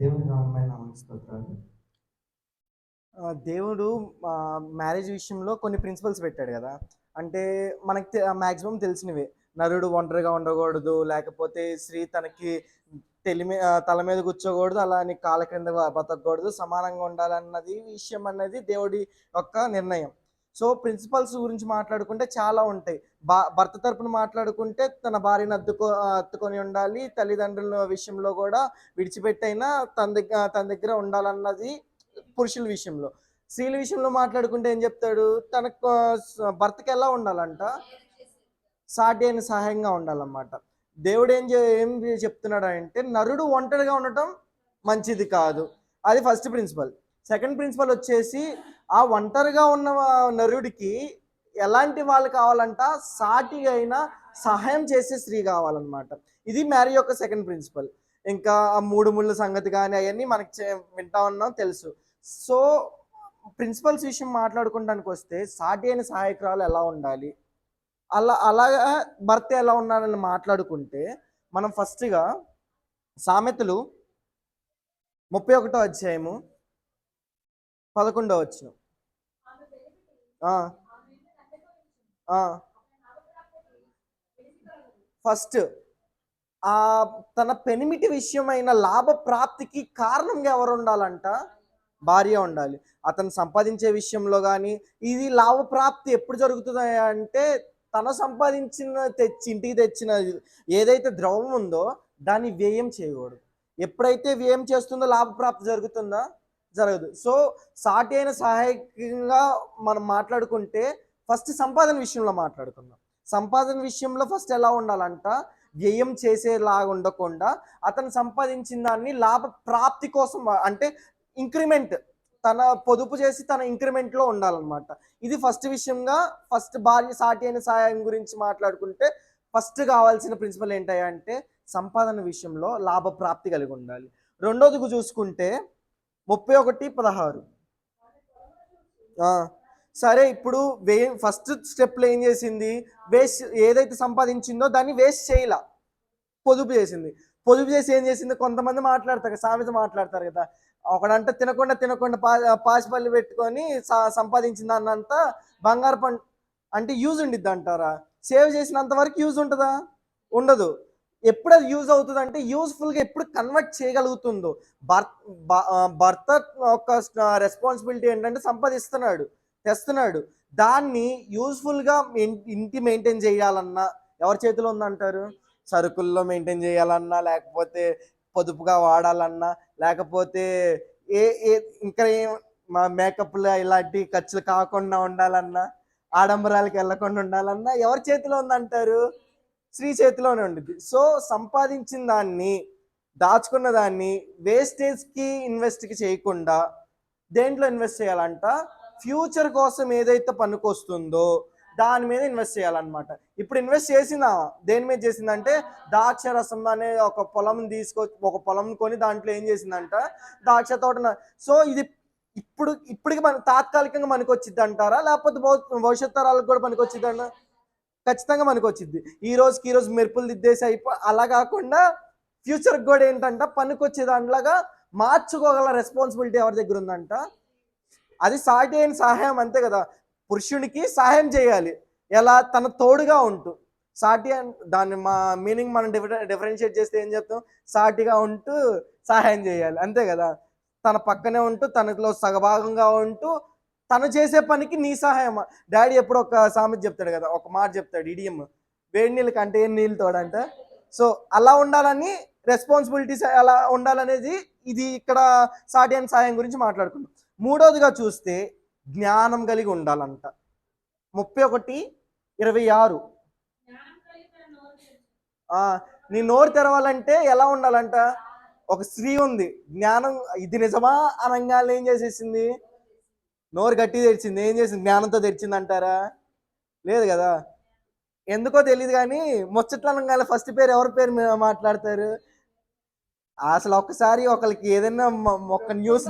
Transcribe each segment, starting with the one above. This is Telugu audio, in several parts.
దేవుని స్తోత్రాలు. దేవుడు మ్యారేజ్ విషయంలో కొన్ని ప్రిన్సిపల్స్ పెట్టాడు కదా. అంటే మనకి మ్యాక్సిమం తెలిసినవే. నరుడు ఒంటరిగా ఉండకూడదు లేకపోతే స్త్రీ తనకి తెలి తల మీద కూర్చోకూడదు అని కాళ్ళ క్రింద బతకూడదు సమానంగా ఉండాలన్నది విషయం అనేది దేవుడి యొక్క నిర్ణయం. సో ప్రిన్సిపల్స్ గురించి మాట్లాడుకుంటే చాలా ఉంటాయి. బా భర్త తరపున మాట్లాడుకుంటే తన భార్యను అద్దుకో అత్తుకొని ఉండాలి. తల్లిదండ్రుల విషయంలో కూడా విడిచిపెట్టైనా తన దగ్గర తన దగ్గర ఉండాలన్నది పురుషుల విషయంలో. స్త్రీల విషయంలో మాట్లాడుకుంటే ఏం చెప్తాడు? తన భర్తకి ఎలా ఉండాలంట? సాటి అయిన సహాయంగా ఉండాలన్నమాట. దేవుడు ఏం చే- ఏం చెప్తున్నాడు అంటే నరుడు ఒంటరిగా ఉండటం మంచిది కాదు. అది ఫస్ట్ ప్రిన్సిపల్. సెకండ్ ప్రిన్సిపల్ వచ్చేసి ఆ ఒంటరిగా ఉన్న నరుడికి ఎలాంటి వాళ్ళు కావాలంట? సాటిగా అయినా సహాయం చేసే స్త్రీ కావాలన్నమాట. ఇది మ్యారీ యొక్క సెకండ్ ప్రిన్సిపల్. ఇంకా ఆ మూడు ముళ్ళ సంగతి కానీ అవన్నీ మనకి చే- వింటా ఉన్నాం తెలుసు. సో ప్రిన్సిపల్స్ విషయం మాట్లాడుకోవడానికి వస్తే సాటి అయిన సహాయకురాలు ఎలా ఉండాలి? అలా అలాగా భర్త ఎలా ఉన్నారని మాట్లాడుకుంటే మనం ఫస్ట్గా సామెతలు ముప్పై ఒకటో అధ్యాయము పదకొండవ వచ్చిన ఫస్ట్ ఆ తన పెనిమిటి విషయమైన లాభ ప్రాప్తికి కారణంగా ఎవరు ఉండాలంట? భార్య ఉండాలి. అతను సంపాదించే విషయంలో కానీ ఇది లాభప్రాప్తి ఎప్పుడు జరుగుతుంది అంటే తను సంపాదించిన తెచ్చి ఇంటికి తెచ్చిన ఏదైతే ద్రవం ఉందో దాన్ని వ్యయం చేయకూడదు. ఎప్పుడైతే వ్యయం చేస్తుందో లాభప్రాప్తి జరుగుతుందా? జరగదు. సో సాటి అయిన సహాయకంగా మనం మాట్లాడుకుంటే ఫస్ట్ సంపాదన విషయంలో మాట్లాడుకుందాం. సంపాదన విషయంలో ఫస్ట్ ఎలా ఉండాలంట? వ్యయం చేసేలాగా ఉండకుండా అతను సంపాదించిన దాన్ని లాభ ప్రాప్తి కోసం అంటే ఇంక్రిమెంట్ తన పొదుపు చేసి తన ఇంక్రిమెంట్లో ఉండాలన్నమాట. ఇది ఫస్ట్ విషయంగా ఫస్ట్ భార్య సాటి అయిన సహాయం గురించి మాట్లాడుకుంటే ఫస్ట్ కావాల్సిన ప్రిన్సిపల్ ఏంటంటే సంపాదన విషయంలో లాభ ప్రాప్తి కలిగి ఉండాలి. రెండోది చూసుకుంటే ముప్పై ఒకటి పదహారు. సరే ఇప్పుడు వే ఫస్ట్ స్టెప్లో ఏం చేసింది? వేస్ట్ ఏదైతే సంపాదించిందో దాన్ని వేస్ట్ చేయాల. పొదుపు చేసింది. పొదుపు చేసి ఏం చేసింది? కొంతమంది మాట్లాడతారు కదా, సామెత మాట్లాడతారు కదా. ఒకడంట తినకుండా తినకుండా పా పాసిపల్లి పెట్టుకొని సా సంపాదించిన దాన్నంతా బంగారు పం అంటే యూజ్ ఉండిద్ది అంటారా? సేవ్ చేసినంత వరకు యూజ్ ఉంటుందా? ఉండదు. ఎప్పుడు అది యూజ్ అవుతుంది అంటే యూస్ఫుల్గా ఎప్పుడు కన్వర్ట్ చేయగలుగుతుందో. భర్త భ- భర్త ఒక రెస్పాన్సిబిలిటీ ఏంటంటే సంపాదిస్తున్నాడు తెస్తున్నాడు. దాన్ని యూస్ఫుల్గా ఇంటి మెయింటైన్ చేయాలన్నా ఎవరి చేతిలో ఉందంటారు? సరుకుల్లో మెయింటైన్ చేయాలన్నా లేకపోతే పొదుపుగా వాడాలన్నా లేకపోతే ఏ ఏ ఇంకా ఏం మా మేకప్లు ఇలాంటి ఖర్చులు కాకుండా ఉండాలన్నా ఆడంబరాలకు వెళ్ళకుండా ఉండాలన్నా ఎవరి చేతిలో ఉందంటారు? స్త్రీ చేతిలోనే ఉంటుంది సో సంపాదించిన దాన్ని దాచుకున్న దాన్ని వేస్టేజ్కి ఇన్వెస్ట్కి చేయకుండా దేంట్లో ఇన్వెస్ట్ చేయాలంట? ఫ్యూచర్ కోసం ఏదైతే పనికొస్తుందో దాని మీద ఇన్వెస్ట్ చేయాలన్నమాట. ఇప్పుడు ఇన్వెస్ట్ చేసిందా? దేని మీద చేసిందంటే ద్రాక్ష రసం అనే ఒక పొలం తీసుకొచ్చి ఒక పొలం కొని దాంట్లో ఏం చేసిందంట? ద్రాక్ష తోట సో ఇది ఇప్పుడు ఇప్పటికి మన తాత్కాలికంగా మనకు అంటారా లేకపోతే భవిష్యత్ తరాలకు కూడా పనికి వచ్చిందన్న ఖచ్చితంగా మనకు వచ్చింది ఈ రోజుకి ఈ రోజు మెరుపులు దిద్దేసి అయిపో అలా కాకుండా ఫ్యూచర్కి కూడా ఏంటంట పనికొచ్చే దాంట్లాగా మార్చుకోగల రెస్పాన్సిబిలిటీ ఎవరి దగ్గర ఉందంట అది సాటి అయిన సహాయం అంతే కదా. పురుషునికి సహాయం చేయాలి. ఎలా? తన తోడుగా ఉంటూ. సాటి దాన్ని మా మీనింగ్ మనం డిఫరె డిఫరెన్షియేట్ చేస్తే ఏం చెప్తాం? సాటిగా ఉంటూ సహాయం చేయాలి. అంతే కదా. తన పక్కనే ఉంటూ తనలో సగభాగంగా ఉంటూ తను చేసే పనికి నీ సహాయం. డాడీ ఎప్పుడు ఒక సామెత చెప్తాడు కదా ఒక మాట చెప్తాడు ఇడియం. వేడి నీళ్ళు కంటే ఏం నీళ్ళు తోడంట. సో అలా ఉండాలని రెస్పాన్సిబిలిటీస్ అలా ఉండాలనేది ఇది ఇక్కడ సాటి అయిన సహాయం గురించి మాట్లాడుకున్నాం. మూడోదిగా చూస్తే జ్ఞానం కలిగి ఉండాలంట. ముప్పై ఒకటి ఇరవై ఆరు. నీ నోరు తెరవాలంటే ఎలా ఉండాలంట? ఒక స్త్రీ ఉంది. జ్ఞానం ఇది నిజమా? అనగానే ఏం చేసేసింది? నోరు గట్టి తెరిచింది. ఏం చేసింది? జ్ఞానంతో తెరిచింది అంటారా లేదు కదా. ఎందుకో తెలియదు కానీ ముచ్చట్లు అనగానే ఫస్ట్ పేరు ఎవరి పేరు మాట్లాడతారు? అసలు ఒక్కసారి ఒకరికి ఏదైనా ఒక న్యూస్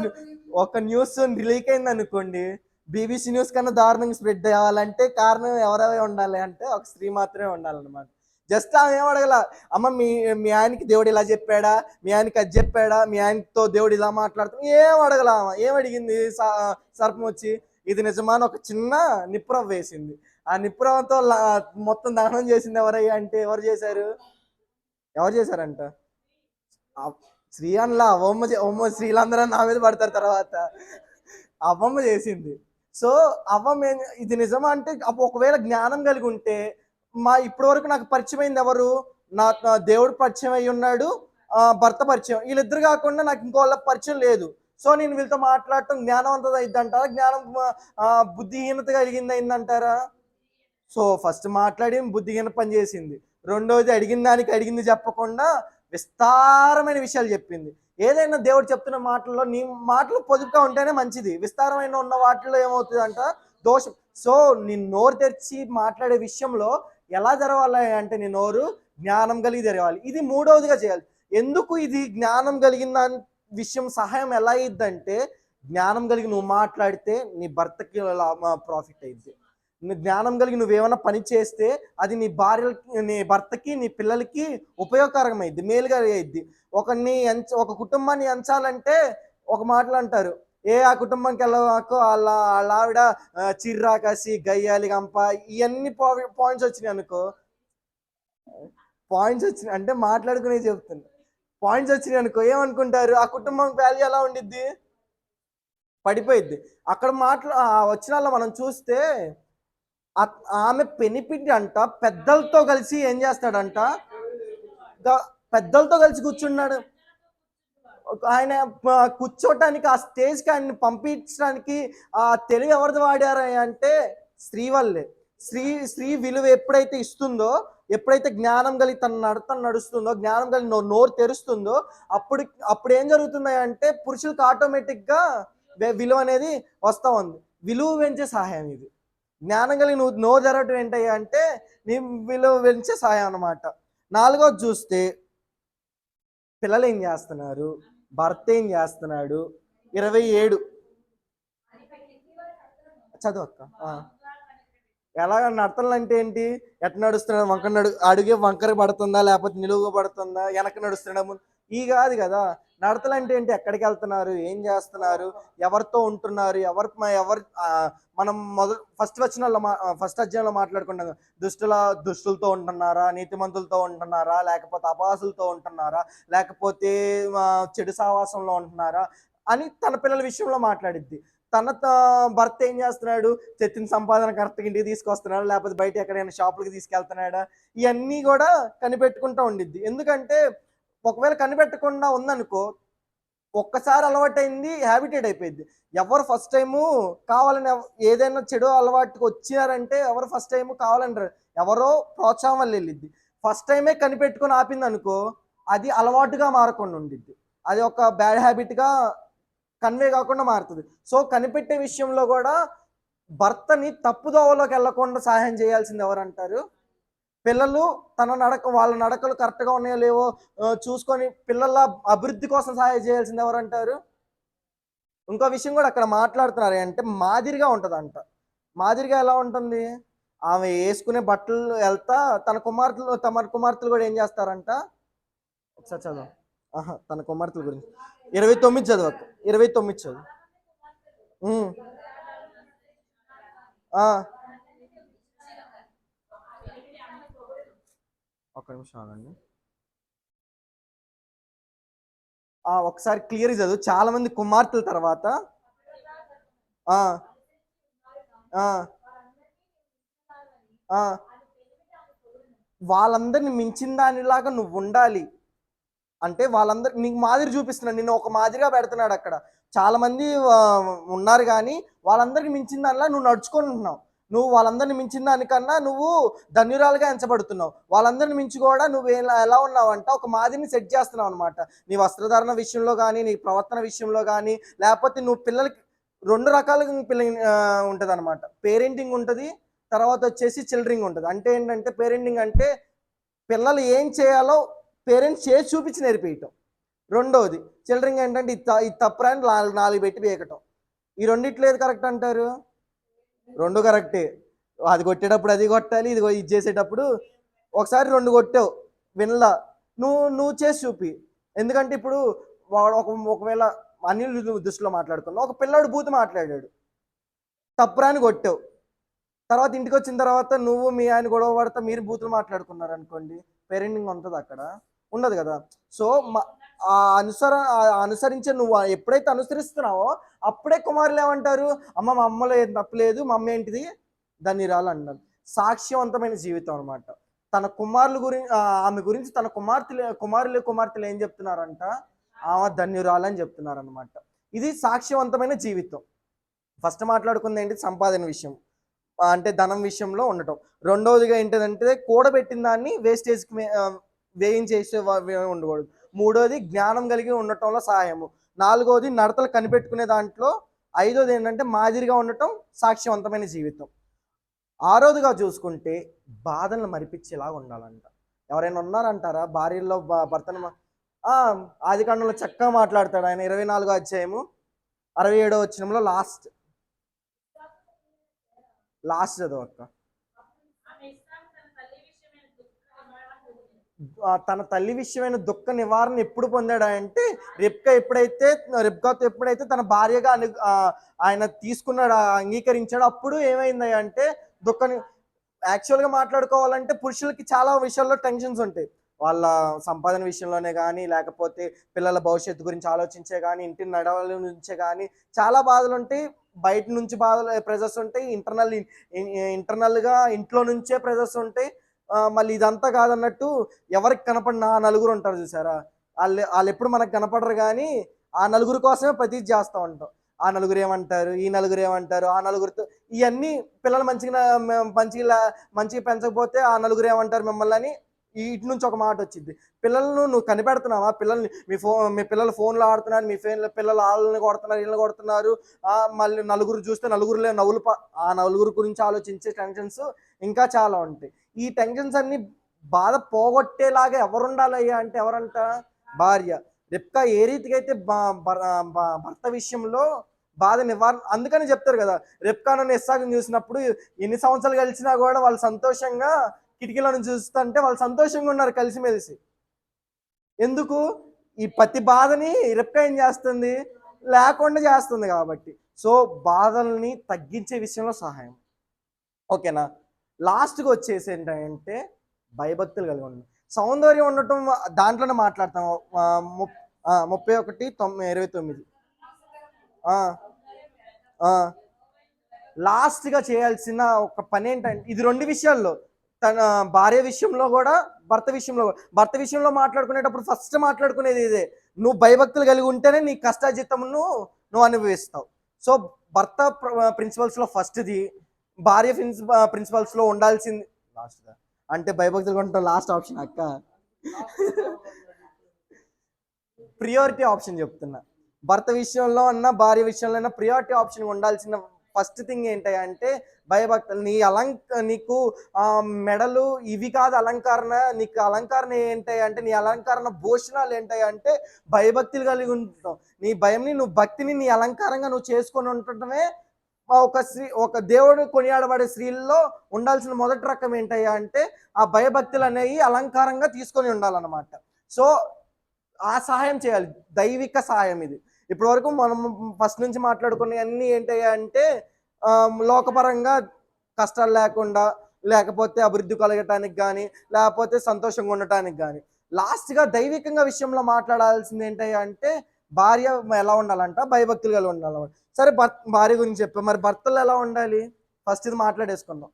ఒక న్యూస్ రిలీక్ అయింది అనుకోండి బీబీసీ న్యూస్ కన్నా దారుణంగా స్ప్రెడ్ అవ్వాలంటే కారణం ఎవరెవరు ఉండాలి అంటే ఒక స్త్రీ మాత్రమే ఉండాలన్నమాట. జస్ట్ ఆమె ఏమడగల అమ్మ మీ మీ ఆయనకి దేవుడు ఇలా చెప్పాడా? మీ ఆయనకి అది చెప్పాడా? మీ ఆయనతో దేవుడు ఇలా మాట్లాడుతూ ఏం అడగల ఆమె. ఏం అడిగింది స- సర్పం వచ్చి? ఇది నిజమాన ఒక చిన్న నిప్రవ్ వేసింది. ఆ నిప్రవంతో మొత్తం దహనం చేసింది ఎవరయ్యా అంటే ఎవరు చేశారు? ఎవరు చేశారంట? స్త్రీ శ్రీ అనలా అవ్వమ్మ చే- స్త్రీలందరూ శ్రీలందరూ నా మీద పడతారు తర్వాత. అవ్వమ్మ చేసింది. సో అవ్వమ్మ ఏం ఇది నిజమా అంటే అప్పుడు ఒకవేళ జ్ఞానం కలిగి ఉంటే మా ఇప్పటి వరకు నాకు పరిచయం అయింది ఎవరు? నా దేవుడు పరిచయం అయి ఉన్నాడు భర్త పరిచయం. వీళ్ళిద్దరు కాకుండా నాకు ఇంకో వాళ్ళ పరిచయం లేదు. సో నేను వీళ్ళతో మాట్లాడటం జ్ఞానవంతత అయిందంటారా జ్ఞానం బుద్ధిహీనత కలిగింది అయిందంటారా సో ఫస్ట్ మాట్లాడి బుద్ధిహీన పని చేసింది. రెండోది అడిగిన దానికి అడిగింది చెప్పకుండా విస్తారమైన విషయాలు చెప్పింది. ఏదైనా దేవుడు చెప్తున్న మాటల్లో నీ మాటలు పొదుపుగా ఉంటేనే మంచిది. విస్తారమైన ఉన్న వాటిలో ఏమవుతుంది అంట దోషం. సో నీ నోరు తెరిచి మాట్లాడే విషయంలో ఎలా జరగాలి అంటే నీ నోరు జ్ఞానం కలిగి జరగాలి ఇది మూడవదిగా చేయాలి. ఎందుకు ఇది జ్ఞానం కలిగిన దాని విషయం సహాయం ఎలా అయ్యిద్దంటే జ్ఞానం కలిగి నువ్వు మాట్లాడితే నీ భర్తకి ప్రాఫిట్ అయింది జ్ఞానం కలిగి నువ్వేమైనా పని చేస్తే అది నీ భార్యకి నీ భర్తకి నీ పిల్లలకి ఉపయోగకరమైద్ది మేలుగా అయ్యిద్ది ఒకరిని ఎంచ ఒక కుటుంబాన్ని ఎంచాలంటే ఒక మాటలు అంటారు ఏ ఆ కుటుంబానికి వెళ్ళవాకో వాళ్ళ వాళ్ళ ఆవిడ చిర్రా చిర్రాకసి గయ్యాలి గంప ఇవన్నీ పాయింట్స్ వచ్చినాయి అనుకో. పాయింట్స్ వచ్చినాయి అంటే మాట్లాడుకునే చెప్తున్నా. పాయింట్స్ వచ్చినాయి అనుకో ఏమనుకుంటారు? ఆ కుటుంబం వాల్యూ ఎలా ఉండిద్ది? పడిపోయిద్ది. అక్కడ మాట్లా వచ్చిన వాళ్ళ మనం చూస్తే ఆమె పెనిపిండి అంట పెద్దలతో కలిసి ఏం చేస్తాడంట? పెద్దలతో కలిసి కూర్చున్నాడు. ఆయన కూర్చోటానికి ఆ స్టేజ్కి ఆయన్ని పంపించడానికి ఆ తెలివి ఎవరిది వాడారు అంటే స్త్రీ వల్లే స్త్రీ స్త్రీ విలువ ఎప్పుడైతే ఇస్తుందో ఎప్పుడైతే జ్ఞానం కలిగి తన నడత నడుస్తుందో జ్ఞానం కలిగి నో- నోరు తెరుస్తుందో అప్పుడు అప్పుడు ఏం జరుగుతుంది అంటే పురుషులకు ఆటోమేటిక్గా విలువ అనేది వస్తూ ఉంది. విలువ పెంచే సహాయం ఇది. జ్ఞానం కలిగి నువ్వు నోరు జరగటం ఏంటయ్యా అంటే నీ విలువ పెంచే సహాయం అన్నమాట. నాలుగోది చూస్తే పిల్లలు ఏం చేస్తున్నారు? భర్త ఏం చేస్తున్నాడు? ఇరవై ఏడు. చదువు అక్క. ఎలా నడతలు అంటే ఏంటి? ఎట్ట నడుస్తున్నాడు? వంకర నడు అడుగే వంకర పడుతుందా? లేకపోతే నిలువుగా పడుతుందా? వెనక నడుస్తున్నాడు? ఈ కాదు కదా. నడతలు అంటే ఏంటి? ఎక్కడికి వెళ్తున్నారు? ఏం చేస్తున్నారు? ఎవరితో ఉంటున్నారు? ఎవరి మ- ఎవరు మనం మొదలు ఫస్ట్ వచ్చిన ఫస్ట్ అధ్యాయంలో మాట్లాడుకుంటాం దుష్టుల దుష్టులతో ఉంటున్నారా? నీతిమంతులతో ఉంటున్నారా? లేకపోతే అపాసులతో ఉంటున్నారా? లేకపోతే చెడు సావాసంలో ఉంటున్నారా? అని తన పిల్లల విషయంలో మాట్లాడిద్ది. తన త- భర్త ఏం చేస్తున్నాడు? తెచ్చిన సంపాదన కరెక్ట్గా ఇంటికి తీసుకొస్తున్నాడు? లేకపోతే బయట ఎక్కడైనా షాపులకి తీసుకెళ్తున్నాడా? ఇవన్నీ కూడా కనిపెట్టుకుంటూ ఉండిద్ది. ఎందుకంటే ఒకవేళ కనిపెట్టకుండా ఉందనుకో ఒక్కసారి అలవాటైంది హ్యాబిటేట్ అయిపోయింది ఎవరు ఫస్ట్ టైము కావాలని ఏదైనా చెడు అలవాటుకి వచ్చారంటే ఎవరు ఫస్ట్ టైం కావాలంటారు. ఎవరో ప్రోత్సాహం వల్ల వెళ్ళిద్ది ఫస్ట్ టైమే కనిపెట్టుకొని ఆపింది అనుకో అది అలవాటుగా మారకుండా ఉండిద్ది. అది ఒక బ్యాడ్ హ్యాబిట్గా కన్వే కాకుండా మారుతుంది. సో కనిపెట్టే విషయంలో కూడా భర్తని తప్పుదోవలోకి వెళ్ళకుండా సహాయం చేయాల్సింది ఎవరంటారు? పిల్లలు తన నడక వాళ్ళ నడకలు కరెక్ట్గా ఉన్నాయో లేవో చూసుకొని పిల్లల అభివృద్ధి కోసం సహాయం చేయాల్సింది ఎవరంటారు ఇంకో విషయం కూడా అక్కడ మాట్లాడుతున్నారు. అంటే మాదిరిగా ఉంటుందంట. మాదిరిగా ఎలా ఉంటుంది? ఆమె వేసుకునే బట్టలు వెళ్తా తన కుమార్తెలు తమ కుమార్తెలు కూడా ఏం చేస్తారంట? ఒకసారి చదువు. ఆహా తన కుమార్తెల గురించి. ఇరవై తొమ్మిది చదువు ఇరవై తొమ్మిది చదువు ఉమ్. ఆ. ఒక్క నిమిషం ఆగండి. ఒకసారి క్లియర్ చదువు. చాలా మంది కుమార్తెల తర్వాత. వాళ్ళందరిని మించిన దానిలాగా నువ్వు ఉండాలి. అంటే వాళ్ళందరు నీకు మాదిరి చూపిస్తున్నాడు నిన్ను ఒక మాదిరిగా పెడుతున్నాడు అక్కడ. చాలా మంది ఉన్నారు కానీ వాళ్ళందరికీ మించిన దానిలా నువ్వు నడుచుకుంటున్నావు నువ్వు వాళ్ళందరిని మించిన దానికన్నా నువ్వు ధన్యురాలుగా ఎంచబడుతున్నావు. వాళ్ళందరిని మించి కూడా నువ్వు ఎలా ఎలా ఉన్నావు అంటే ఒక మాదిరిని సెట్ చేస్తున్నావు అనమాట నీ వస్త్రధారణ విషయంలో కానీ నీ ప్రవర్తన విషయంలో కానీ లేకపోతే నువ్వు పిల్లలకి రెండు రకాలుగా పిల్ల ఉంటుంది అనమాట పేరెంటింగ్ ఉంటుంది తర్వాత వచ్చేసి చిల్డ్రింగ్ ఉంటుంది. అంటే ఏంటంటే పేరెంటింగ్ అంటే పిల్లలు ఏం చేయాలో పేరెంట్స్ చేసి చూపించి నేర్పించటం రెండోది చిల్డ్రింగ్ ఏంటంటే ఇది త- తప్పురా అని నాలుగు నాలుగు పెట్టి వేయకటం ఈ రెండిట్లో ఏది కరెక్ట్ అంటారు? రెండు కరెక్టే అది కొట్టేటప్పుడు అది కొట్టాలి ఇది ఇది చేసేటప్పుడు ఒకసారి రెండు కొట్టావు వినలా. నువ్వు నువ్వు చేసి చూపి. ఎందుకంటే ఇప్పుడు వాడు ఒక ఒకవేళ అనిల్ దృష్టిలో మాట్లాడుకున్నావు ఒక పిల్లాడు బూత్ మాట్లాడాడు. తప్పురాని కొట్టావు. తర్వాత ఇంటికి వచ్చిన తర్వాత నువ్వు మీ ఆయన గొడవ పడితే మీరు బూతులు మాట్లాడుకున్నారు అనుకోండి పేరెంటింగ్ ఉంటుంది అక్కడ. ఉండదు కదా. సో మా ఆ అనుసర అనుసరించే నువ్వు ఎప్పుడైతే అనుసరిస్తున్నావో అప్పుడే కుమారులు ఏమంటారు? అమ్మ మా అమ్మలో ఏం తప్పలేదు మా అమ్మ ఏంటిది? దాన్ని అన్నారు సాక్ష్యవంతమైన జీవితం అనమాట తన కుమారుల గురించి ఆమె గురించి తన కుమార్తెలు కుమారులు కుమార్తెలు ఏం చెప్తున్నారంట? ఆమె ధన్యురాలు అని చెప్తున్నారు అనమాట ఇది సాక్ష్యవంతమైన జీవితం. ఫస్ట్ మాట్లాడుకుంది ఏంటి సంపాదన విషయం. అంటే ధనం విషయంలో ఉండటం. రెండవదిగా ఏంటిదంటే కూడబెట్టిన దాన్ని వేస్టేజ్కి వేయించేసే ఉండకూడదు. మూడోది జ్ఞానం కలిగి ఉండటంలో సహాయము. నాలుగోది నడతలు కనిపెట్టుకునే దాంట్లో ఐదోది ఏంటంటే మాదిరిగా ఉండటం సాక్ష్యవంతమైన జీవితం. ఆరోదిగా చూసుకుంటే బాధలను మరిపించేలాగా ఉండాలంట. ఎవరైనా ఉన్నారంటారా? భార్యలో భర్తను ఆది కాండంలో చక్కగా మాట్లాడతాడు ఆయన ఇరవై నాలుగో అధ్యాయము అరవై ఏడో వచ్చినంలో లాస్ట్. లాస్ట్ చదువు అక్క ఆ తన తల్లి విషయమైన దుఃఖ నివారణ ఎప్పుడు పొందాడంటే అంటే ఎప్పుడైతే రిప్కాతో ఎప్పుడైతే తన భార్యగా అను ఆయన తీసుకున్నాడు అంగీకరించాడు అప్పుడు ఏమైంది అంటే దుఃఖ యాక్చువల్గా మాట్లాడుకోవాలంటే పురుషులకి చాలా విషయాల్లో టెన్షన్స్ ఉంటాయి. వాళ్ళ సంపాదన విషయంలోనే కానీ లేకపోతే పిల్లల భవిష్యత్తు గురించి ఆలోచించే కానీ ఇంటి నడవల నుంచే కానీ చాలా బాధలు ఉంటాయి. బయట నుంచి బాధలు ప్రెజర్స్ ఉంటాయి. ఇంటర్నల్ ఇంటర్నల్గా ఇంట్లో నుంచే ప్రెజర్స్ ఉంటాయి. మళ్ళీ ఇదంతా కాదన్నట్టు ఎవరికి కనపడిన ఆ నలుగురు ఉంటారు చూసారా? వాళ్ళు వాళ్ళు ఎప్పుడు మనకు కనపడరు కానీ ఆ నలుగురు కోసమే ప్రతి చేస్తూ ఉంటాం. ఆ నలుగురు ఏమంటారు ఈ నలుగురు ఏమంటారు ఆ నలుగురితో ఇవన్నీ పిల్లలు మంచిగా మంచిగా మంచిగా పెంచకపోతే ఆ నలుగురు ఏమంటారు మిమ్మల్ని అని ఇటు నుంచి ఒక మాట వచ్చింది. పిల్లలను నువ్వు కనిపెడుతున్నావా? పిల్లల్ని మీ ఫోన్ మీ పిల్లలు ఫోన్లో ఆడుతున్నారు మీ ఫోన్ పిల్లలు వాళ్ళని కొడుతున్నారు వీళ్ళని కొడుతున్నారు మళ్ళీ నలుగురు చూస్తే నలుగురులే నవ్వులు ఆ నలుగురు గురించి ఆలోచించే టెన్షన్స్ ఇంకా చాలా ఉంటాయి. ఈ టెన్షన్స్ అన్ని బాధ పోగొట్టేలాగా ఎవరుండాలయ్యా అంటే ఎవరంట? భార్య. రిప్కా ఏ రీతిగా అయితే బా- భర్- భర్త విషయంలో బాధ నివారణ అందుకని చెప్తారు కదా రిప్కాను ఇస్సాకుని చూసినప్పుడు ఎన్ని సంవత్సరాలు కలిసినా కూడా వాళ్ళు సంతోషంగా కిటికీలను చూస్తుంటే వాళ్ళు సంతోషంగా ఉన్నారు కలిసిమెలిసి. ఎందుకు? ఈ ప్రతి బాధని రిప్కా ఏం చేస్తుంది? లేకుండా చేస్తుంది కాబట్టి. సో బాధల్ని తగ్గించే విషయంలో సహాయం. ఓకేనా? లాస్ట్గా వచ్చేసి ఏంటంటే భయభక్తులు కలిగి ఉండడం సౌందర్యం ఉండటం దాంట్లోనే మాట్లాడతాం. ముప్పై ఒకటి తొమ్మిది ఇరవై తొమ్మిది. లాస్ట్గా చేయాల్సిన ఒక పని ఏంటంటే ఇది రెండు విషయాల్లో. తన భార్య విషయంలో కూడా భర్త విషయంలో భర్త విషయంలో మాట్లాడుకునేటప్పుడు ఫస్ట్ మాట్లాడుకునేది ఇదే. నువ్వు భయభక్తులు కలిగి ఉంటేనే నీ కష్టాజితమును నువ్వు అనుభవిస్తావు. సో భర్త ప్రిన్సిపల్స్లో ఫస్ట్ది భార్య ప్రిన్సిపల్స్లో ఉండాల్సింది. లాస్ట్ అంటే భయభక్తులు ఉండటం లాస్ట్ ఆప్షన్ అక్క. ప్రియారిటీ ఆప్షన్ చెప్తున్నా. భర్త విషయంలో అన్న భార్య విషయంలో అన్న ప్రియారిటీ ఆప్షన్ ఉండాల్సిన ఫస్ట్ థింగ్ ఏంటి అంటే భయభక్తులు. నీ అలంక నీకు ఆ, మెడలు ఇవి కాదు అలంకరణ. నీకు అలంకరణ ఏంటి అంటే నీ అలంకరణ భూషణాలు ఏంటి అంటే భయభక్తులు కలిగి ఉంటాం నీ భయంని నువ్వు భక్తిని నీ అలంకారంగా నువ్వు చేసుకొని ఉండటమే ఒక స్త్రీ ఒక దేవుడు కొనియాడబడే స్త్రీల్లో ఉండాల్సిన మొదటి రకం ఏంటయ్యా అంటే ఆ భయభక్తులు అనేవి అలంకారంగా తీసుకొని ఉండాలన్నమాట. సో ఆ సహాయం చేయాలి. దైవిక సహాయం ఇది. ఇప్పటి వరకు మనం ఫస్ట్ నుంచి మాట్లాడుకునే అన్ని ఏంటయ్యా అంటే లోకపరంగా కష్టాలు లేకుండా లేకపోతే అభివృద్ధి కలగటానికి కానీ లేకపోతే సంతోషంగా ఉండటానికి కానీ లాస్ట్గా దైవికంగా విషయంలో మాట్లాడాల్సింది ఏంటయ్యా అంటే భార్య ఎలా ఉండాలంట? భయభక్తులు కలిగి ఉండాలంట. సరే భర్త భార్య గురించి చెప్పాం. మరి భర్తలు ఎలా ఉండాలి? ఫస్ట్ ఇది మాట్లాడేసుకుందాం.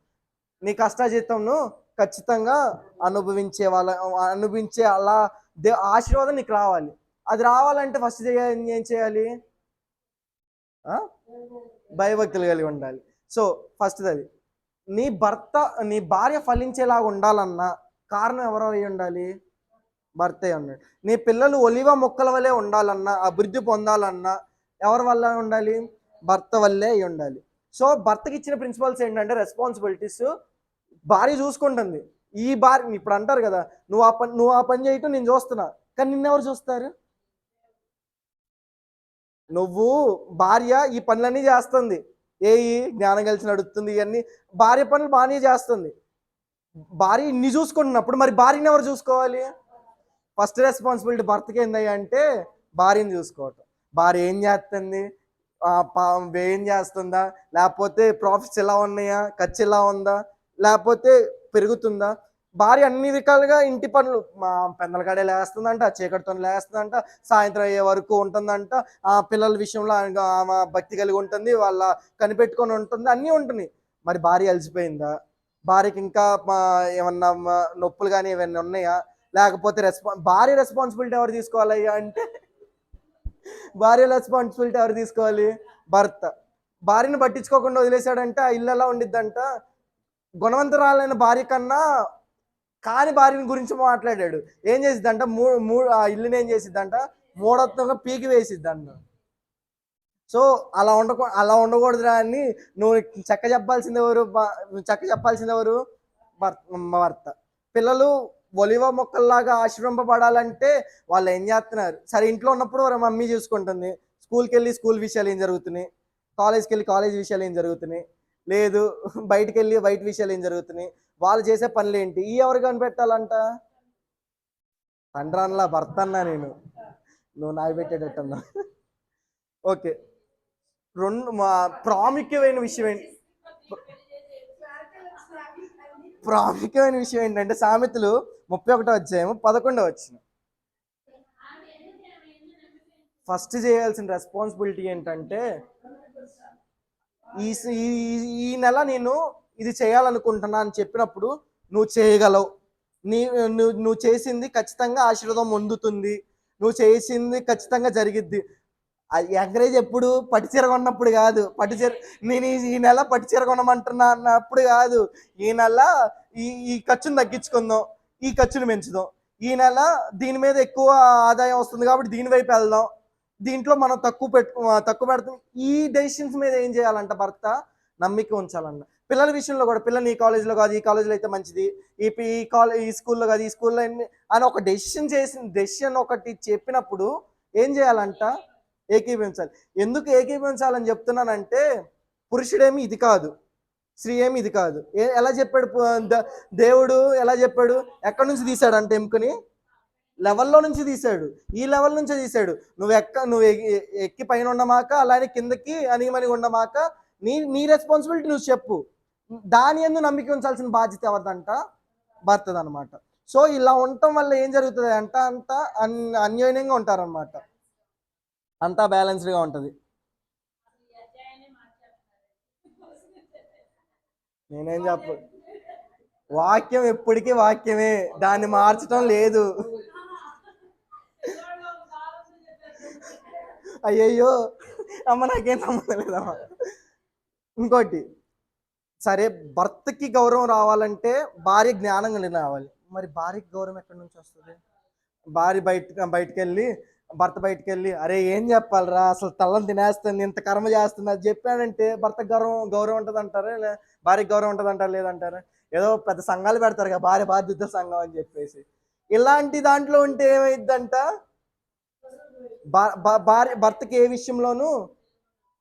నీ కష్టజీతంను ఖచ్చితంగా అనుభవించే వాళ్ళ అనుభవించే అలా దే ఆశీర్వాదం నీకు రావాలి. అది రావాలంటే ఫస్ట్ ఏం చేయాలి? భయభక్తులు కలిగి ఉండాలి. సో ఫస్ట్ అది. నీ భర్త నీ భార్య ఫలించేలాగా ఉండాలన్నా కారణం ఎవరో అయి ఉండాలి? భర్తే అన్నాడు. నీ పిల్లలు ఒలివ మొక్కల వలె ఉండాలన్నా అభివృద్ధి పొందాలన్నా ఎవరి వల్ల ఉండాలి? భర్త వల్లే అయి ఉండాలి. సో భర్తకి ఇచ్చిన ప్రిన్సిపల్స్ ఏంటంటే రెస్పాన్సిబిలిటీస్ భార్య చూసుకుంటుంది. ఈ భార్య ఇప్పుడు అంటారు కదా నువ్వు ఆ పని నువ్వు ఆ పని చేయటం నేను చూస్తున్నా. కానీ నిన్నెవరు చూస్తారు? నువ్వు భార్య ఈ పనులన్నీ చేస్తుంది. ఏ జ్ఞానం కలిసి నడుస్తుంది ఇవన్నీ. భార్య పనులు బాగానే చేస్తుంది. భార్య ఇన్ని చూసుకుంటున్నప్పుడు మరి భార్యని ఎవరు చూసుకోవాలి? ఫస్ట్ రెస్పాన్సిబిలిటీ భర్తకి ఏందయ్యా అంటే భార్యని చూసుకోవటం. భార్య ఏం చేస్తుంది? ఏం చేస్తుందా? లేకపోతే ప్రాఫిట్స్ ఎలా ఉన్నాయా? ఖర్చు ఎలా ఉందా? లేకపోతే పెరుగుతుందా? భార్య అన్ని రకాలుగా ఇంటి పనులు మా పెద్దల కాడే లేస్తుందంట చీకటితో లేస్తుందంట సాయంత్రం అయ్యే వరకు ఉంటుందంట. ఆ పిల్లల విషయంలో ఆమె ఆమె భక్తి కలిగి ఉంటుంది వాళ్ళ కనిపెట్టుకొని ఉంటుంది అన్నీ ఉంటున్నాయి. మరి భార్య అలసిపోయిందా? భార్యకి ఇంకా మా ఏమన్నా నొప్పులు కానీ ఇవన్నీ ఉన్నాయా? లేకపోతే రెస్పా భార్య రెస్పాన్సిబిలిటీ ఎవరు తీసుకోవాలి అంటే భార్య రెస్పాన్సిబిలిటీ ఎవరు తీసుకోవాలి? భర్త. భార్యను పట్టించుకోకుండా వదిలేశాడంటే ఆ ఇల్లు ఎలా ఉండిద్దంట? గుణవంతురాలైన భార్య కన్నా కాని భార్యని గురించి మాట్లాడాడు. ఏం చేసిద్దంట? మూ మూ ఆ ఇల్లుని ఏం చేసిద్దంట? మూడొత్తంగా పీకి వేసిద్దంట. సో అలా ఉండకూ అలా ఉండకూడదురా అని నువ్వు చెక్క చెప్పాల్సింది ఎవరు? చెక్క చెప్పాల్సింది ఎవరు? భర్త భర్త. పిల్లలు ఒలివ మొక్కల్లాగా ఆశ్రమింపబడాలంటే వాళ్ళు ఏం చేస్తున్నారు? సరే ఇంట్లో ఉన్నప్పుడు వారి మమ్మీ చూసుకుంటుంది. స్కూల్కి వెళ్ళి స్కూల్ విషయాలు ఏం జరుగుతున్నాయి? కాలేజ్కి వెళ్ళి కాలేజ్ విషయాలు ఏం జరుగుతున్నాయి? లేదు బయటికి వెళ్ళి బయట విషయాలు ఏం జరుగుతున్నాయి? వాళ్ళు చేసే పనులు ఏంటి ఈ ఎవరు కనిపెట్టాలంట? తండ్రన్లా భర్త అన్నా నేను. నువ్వు నాకు పెట్టేటట్టన్నా ఓకే. రెండు మా ప్రాముఖ్యమైన విషయం ఏంటి ప్రాముఖ్యమైన విషయం ఏంటంటే సామెతలు ముప్పై ఒకటో అధ్యాయము పదకొండవ వచ్చిన ఫస్ట్ చేయాల్సిన రెస్పాన్సిబిలిటీ ఏంటంటే ఈ ఈ ఈ- నెల నేను ఇది చేయాలనుకుంటున్నా అని చెప్పినప్పుడు నువ్వు చేయగలవు. నీ నువ్వు నువ్వు చేసింది ఖచ్చితంగా ఆశీర్వాదం పొందుతుంది. నువ్వు చేసింది ఖచ్చితంగా జరిగిద్ది. ఎంకరేజ్ ఎప్పుడు పట్టు చీర కొన్నప్పుడు కాదు. పట్టు చీర నేను ఈ- నెల పట్టు చీర కొనమంటున్నా అన్నప్పుడు కాదు. ఈ నెల ఈ ఈ ఖర్చును తగ్గించుకుందాం. ఈ ఖర్చును పెంచుదాం. ఈ నెల దీని మీద ఎక్కువ ఆదాయం వస్తుంది కాబట్టి దీని వైపు వెళ్దాం. దీంట్లో మనం తక్కువ పెట్టు తక్కువ పెడతాం. ఈ డెసిషన్స్ మీద ఏం చేయాలంట భర్త? నమ్మిక ఉంచాలంట. పిల్లల విషయంలో కూడా పిల్లలు ఈ కాలేజీలో కాదు ఈ కాలేజీలో అయితే మంచిది. ఈ ఈ కాలేజ్ ఈ స్కూల్లో కాదు ఈ స్కూల్లో అని ఒక డెసిషన్ చేసిన డెసిషన్ ఒకటి చెప్పినప్పుడు ఏం చేయాలంట? ఏకీభవించాలి. ఎందుకు ఏకీభవించాలని చెప్తున్నానంటే పురుషుడేమి ఇది కాదు. స్త్రీ ఏమి ఇది కాదు. ఏ ఎలా చెప్పాడు దేవుడు ఎలా చెప్పాడు? ఎక్కడి నుంచి తీశాడు అంటే ఎముకని? లెవెల్లో నుంచి తీశాడు. ఈ లెవెల్ నుంచే తీశాడు. నువ్వు ఎక్క నువ్వు ఎక్కి పైన ఉండమాక అలానే కిందకి అనిమని ఉండమాక నీ నీ రెస్పాన్సిబిలిటీ నువ్వు చెప్పు. దాని ఎందు నమ్మిక ఉంచాల్సిన బాధ్యత ఎవరిదంట? భర్తది అనమాట సో ఇలా ఉండటం వల్ల ఏం జరుగుతుంది అంట అంతా అన్ అన్యోన్యంగా ఉంటారనమాట అంతా బ్యాలెన్స్డ్గా ఉంటుంది. నేనేం చెప్ప వాక్యం ఎప్పటికీ వాక్యమే. దాన్ని మార్చటం లేదు. అయ్యయ్యో. అమ్మ నాకేం సంబంధం లేదమ్మా. ఇంకోటి సరే భర్తకి గౌరవం రావాలంటే భార్య జ్ఞానం కలిగి రావాలి మరి భార్యకి గౌరవం ఎక్కడి నుంచి వస్తుంది? భార్య బయట బయటకు వెళ్ళి భర్త బయటకు వెళ్ళి అరే ఏం చెప్పాలరా? అసలు తల్లని తినేస్తుంది ఇంత కర్మ చేస్తుంది అది చెప్పాడంటే భర్త గౌరవం గౌరవం ఉంటుంది అంటారా లేదా భార్యకి గౌరవం ఉంటుంది అంటారు లేదంటారా? ఏదో పెద్ద సంఘాలు పెడతారు కదా భార్య బాధ్యత సంఘం అని చెప్పేసి. ఇలాంటి దాంట్లో ఉంటే ఏమైందంట భార్య భర్తకి ఏ విషయంలోనూ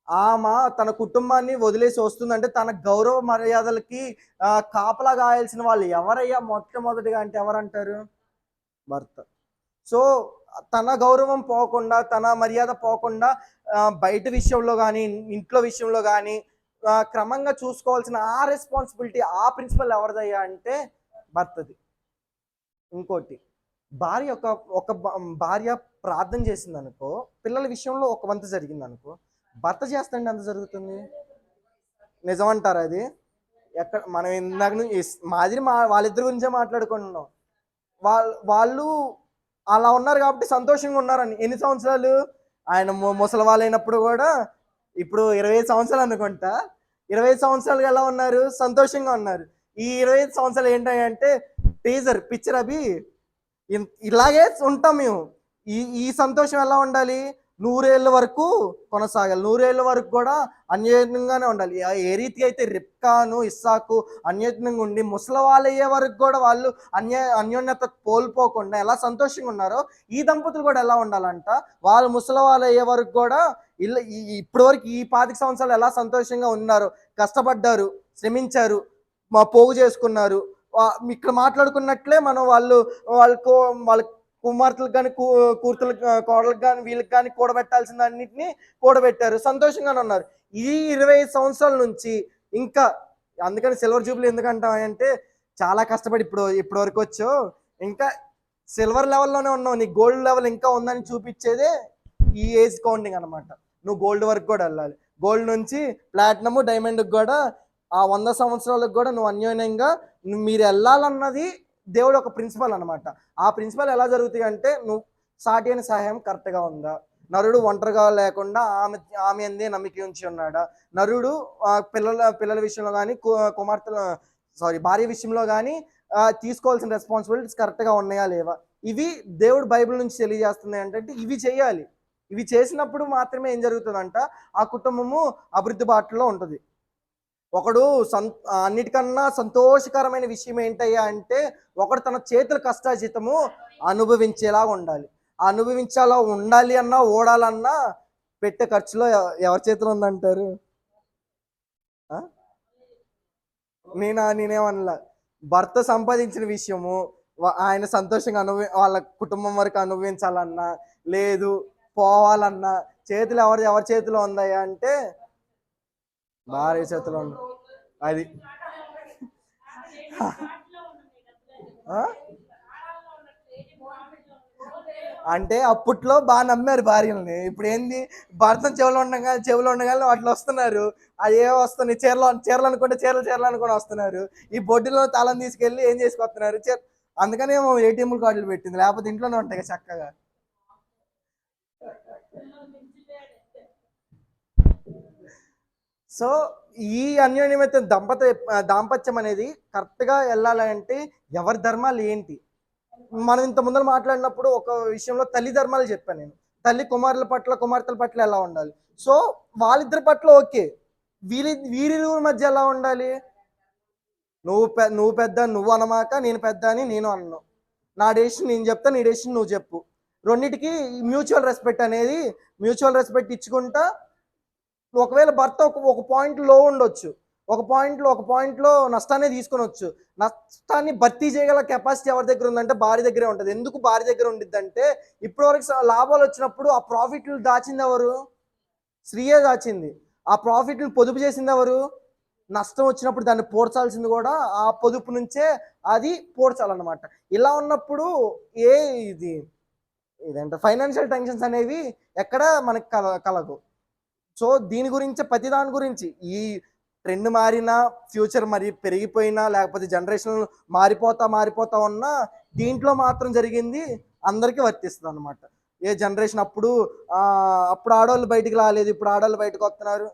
ఆమె తన కుటుంబాన్ని వదిలేసి వస్తుందంటే తన గౌరవ మర్యాదలకి కాపలా కాయాల్సిన వాళ్ళు ఎవరయ్యా మొట్టమొదటిగా అంటే ఎవరంటారు? భర్త. సో తన గౌరవం పోకుండా తన మర్యాద పోకుండా బయట విషయంలో కానీ ఇంట్లో విషయంలో కానీ క్రమంగా చూసుకోవాల్సిన ఆ రెస్పాన్సిబిలిటీ ఆ ప్రిన్సిపల్ ఎవరిదయ్యా అంటే భర్తది. ఇంకోటి భార్య ఒక ఒక భార్య ప్రార్థన చేసింది అనుకో పిల్లల విషయంలో ఒక వంత జరిగింది అనుకో భర్త చేస్తండి ఎంత జరుగుతుంది? నిజమంటారు అది? ఎక్కడ మనం ఇందాక మాదిరి మా వాళ్ళిద్దరి గురించే మాట్లాడుకుంటున్నాం. వాళ్ళ వాళ్ళు అలా ఉన్నారు కాబట్టి సంతోషంగా ఉన్నారని. ఎన్ని సంవత్సరాలు? ఆయన ము- ముసలి వాళ్ళైనప్పుడు కూడా ఇప్పుడు ఇరవై ఐదు సంవత్సరాలు అనుకుంటా. ఇరవై ఐదు సంవత్సరాలు ఎలా ఉన్నారు? సంతోషంగా ఉన్నారు. ఈ ఇరవై ఐదు సంవత్సరాలు ఏంటంటే టీజర్ పిక్చర్ అవి ఇలాగే ఉంటాం మేము. ఈ ఈ సంతోషం ఎలా ఉండాలి? నూరేళ్ళ వరకు కొనసాగాలి. నూరేళ్ళ వరకు కూడా అన్యోన్యంగానే ఉండాలి. ఏ రీతి అయితే రిప్కాను ఇస్సాకు అన్యోన్యంగా ఉండి ముసలి వాళ్ళు అయ్యే వరకు కూడా వాళ్ళు అన్య అన్యోన్యత కోల్పోకుండా ఎలా సంతోషంగా ఉన్నారో ఈ దంపతులు కూడా ఎలా ఉండాలంట? వాళ్ళు ముసలి వాళ్ళు అయ్యే వరకు కూడా ఇల్ల ఇప్పటి వరకు ఈ పాతిక సంవత్సరాలు ఎలా సంతోషంగా ఉన్నారు? కష్టపడ్డారు శ్రమించారు మా పోగు చేసుకున్నారు. ఇక్కడ మాట్లాడుకున్నట్లే మనం వాళ్ళు వాళ్ళకు వాళ్ళ కుమార్తెలకు కానీ కూతుర్లకు కోడలకు కానీ వీళ్ళకి కానీ కూడబెట్టాల్సిన అన్నింటినీ కూడబెట్టారు. సంతోషంగానే ఉన్నారు. ఈ ఇరవై ఐదు సంవత్సరాల నుంచి ఇంకా అందుకని సిల్వర్ జూబ్లీ ఎందుకంటాం అంటే చాలా కష్టపడి ఇప్పుడు ఇప్పటి వరకు వచ్చో ఇంకా సిల్వర్ లెవెల్లోనే ఉన్నావు. నీ గోల్డ్ లెవెల్ ఇంకా ఉందని చూపించేదే ఈ ఏజ్ కౌంటింగ్ అనమాట నువ్వు గోల్డ్ వరకు కూడా వెళ్ళాలి. గోల్డ్ నుంచి ప్లాటినము డైమండ్కి కూడా ఆ వంద సంవత్సరాలకు కూడా నువ్వు అన్యోన్యంగా నువ్వు మీరు వెళ్ళాలన్నది దేవుడు ఒక ప్రిన్సిపల్ అన్నమాట. ఆ ప్రిన్సిపల్ ఎలా జరుగుతుంది అంటే నువ్వు సాటి అయిన సహాయం కరెక్ట్గా ఉందా? నరుడు ఒంటరిగా లేకుండా ఆమె ఆమె అందే నమ్మిక ఉంచి ఉన్నాడా? నరుడు ఆ, పిల్లల పిల్లల విషయంలో కానీ కుమార్తెల సారీ భార్య విషయంలో కానీ తీసుకోవాల్సిన రెస్పాన్సిబిలిటీస్ కరెక్ట్గా ఉన్నాయా లేవా? ఇవి దేవుడు బైబిల్ నుంచి తెలియజేస్తుంది ఏంటంటే ఇవి చేయాలి. ఇవి చేసినప్పుడు మాత్రమే ఏం జరుగుతుందంట? ఆ కుటుంబము అభివృద్ధి బాటలో ఉంటుంది. ఒకడు సం అన్నిటికన్నా సంతోషకరమైన విషయం ఏంటయ్యా అంటే ఒకడు తన చేతుల కష్టాజితము అనుభవించేలా ఉండాలి. ఆ అనుభవించేలా ఉండాలి అన్నా ఓడాలన్నా పెట్టే ఖర్చులో ఎవరి చేతిలో ఉందంటారు? నేనా? నేనేమనలా. భర్త సంపాదించిన విషయము ఆయన సంతోషంగా అనుభవి వాళ్ళ కుటుంబం వరకు అనుభవించాలన్నా లేదు పోవాలన్నా చేతులు ఎవరి ఎవరి చేతిలో ఉందయ్యా అంటే భార్య చేతిలో అది. ఆ? అంటే అప్పట్లో బాగా నమ్మారు భార్యల్ని. ఇప్పుడు ఏంది? భర్త చెవులు ఉండగా చెవులు ఉండగానే వాటిలో వస్తున్నారు. అది ఏ వస్తున్నాయి చీరలు చీరలు అనుకుంటే చీరలు చీరలు అనుకుని వస్తున్నారు. ఈ బొడ్డులో తాళం తీసుకెళ్ళి ఏం చేసుకొస్తున్నారు? అందుకనే ఏటీఎం కార్డులు పెట్టింది. లేకపోతే ఇంట్లోనే ఉంటాయి చక్కగా. సో ఈ అన్యోన్యమైన దంపత దాంపత్యం అనేది కరెక్ట్గా వెళ్ళాలంటే ఎవరి ధర్మాలు ఏంటి? మనం ఇంత ముందర మాట్లాడినప్పుడు ఒక విషయంలో తల్లి ధర్మాలు చెప్పాను నేను. తల్లి కుమారుల పట్ల కుమార్తెల పట్ల ఎలా ఉండాలి? సో వాళ్ళిద్దరి పట్ల ఓకే. వీరి వీరిరువురి మధ్య ఎలా ఉండాలి? నువ్వు పె నువ్వు పెద్ద నువ్వు అనమాక నేను పెద్ద అని నేను అన్నాను నా డెసిషన్ నేను చెప్తా నీ డెసిషన్ నువ్వు చెప్పు. రెండింటికి మ్యూచువల్ రెస్పెక్ట్ అనేది మ్యూచువల్ రెస్పెక్ట్ ఇచ్చుకుంటా ఒకవేళ భర్త ఒక ఒక పాయింట్లో ఉండొచ్చు. ఒక పాయింట్లో ఒక పాయింట్లో నష్టాన్ని తీసుకొనొచ్చు. నష్టాన్ని భర్తీ చేయగల కెపాసిటీ ఎవరి దగ్గర ఉందంటే భార్య దగ్గరే ఉంటుంది. ఎందుకు భార్య దగ్గర ఉండిద్ది అంటే ఇప్పటివరకు లాభాలు వచ్చినప్పుడు ఆ ప్రాఫిట్లు దాచింది ఎవరు? స్త్రీయే దాచింది. ఆ ప్రాఫిట్ని పొదుపు చేసింది ఎవరు? నష్టం వచ్చినప్పుడు దాన్ని పోడ్చాల్సింది కూడా ఆ పొదుపు నుంచే అది పోడ్చాలన్నమాట. ఇలా ఉన్నప్పుడు ఏ ఇది ఇదంటే ఫైనాన్షియల్ టెన్షన్స్ అనేవి ఎక్కడ మనకి కల కలగు సో దీని గురించి ప్రతి దాని గురించి ఈ ట్రెండ్ మారినా ఫ్యూచర్ మరి పెరిగిపోయినా లేకపోతే జనరేషన్ మారిపోతా మారిపోతా ఉన్నా దీంట్లో మాత్రం జరిగింది అందరికీ వర్తిస్తుంది అనమాట ఏ జనరేషన్ అప్పుడు అప్పుడు ఆడవాళ్ళు బయటికి రాలేదు ఇప్పుడు ఆడవాళ్ళు బయటకు వస్తున్నారు.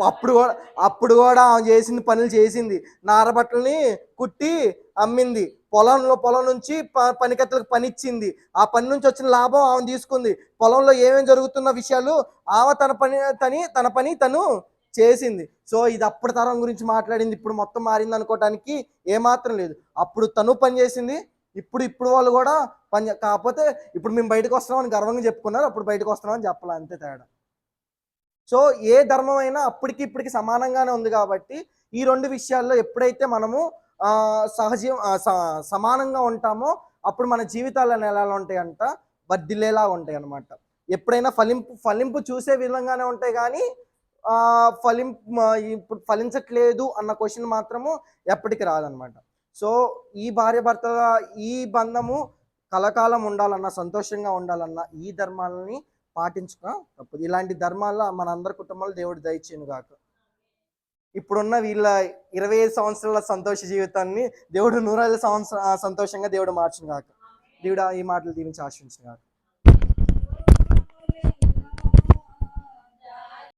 అప్పుడు కూడా అప్పుడు కూడా ఆమె చేసింది పనులు చేసింది. నారబట్టల్ని కుట్టి అమ్మింది. పొలంలో పొలం నుంచి ప- పనికత్తలకు పని ఇచ్చింది ఆ పని నుంచి వచ్చిన లాభం ఆమె తీసుకుంది. పొలంలో ఏమేమి జరుగుతున్న విషయాలు ఆమె తన పని తని తన పని తను చేసింది. సో ఇది అప్పటి తరం గురించి మాట్లాడింది. ఇప్పుడు మొత్తం మారింది అనుకోవటానికి ఏమాత్రం లేదు. అప్పుడు తను పని చేసింది. ఇప్పుడు ఇప్పుడు వాళ్ళు కూడా పని కాకపోతే ఇప్పుడు మేము బయటకు వస్తున్నామని గర్వంగా చెప్పుకున్నారు. అప్పుడు బయటకు వస్తున్నామని చెప్పాలి. అంతే తేడా. సో ఏ ధర్మం అయినా అప్పటికి ఇప్పటికి సమానంగానే ఉంది కాబట్టి ఈ రెండు విషయాల్లో ఎప్పుడైతే మనము సహజీవ స- సమానంగా ఉంటామో అప్పుడు మన జీవితాలు ఎలా ఉంటాయంట? వర్ధిల్లేలా ఉంటాయి అనమాట ఎప్పుడైనా ఫలింపు ఫలింపు చూసే విధంగానే ఉంటాయి కానీ ఫలిం ఫలింపు ఇప్పుడు ఫలించట్లేదు అన్న క్వశ్చన్ మాత్రము ఎప్పటికి రాదనమాట సో ఈ భార్య భర్త ఈ బంధము కలకాలం ఉండాలన్నా సంతోషంగా ఉండాలన్నా ఈ ధర్మాలని పాటించుక తప్పదు ఇలాంటి ధర్మాల మన అందరి కుటుంబాలు దేవుడు దయచేయను కాక ఇప్పుడున్న వీళ్ళ ఇరవై ఐదు సంవత్సరాల సంతోష జీవితాన్ని దేవుడు నూరైదు సంవత్సర సంతోషంగా దేవుడు మార్చిన కాక దేవుడు ఈ మాటలు దీవించి ఆశించిన కాక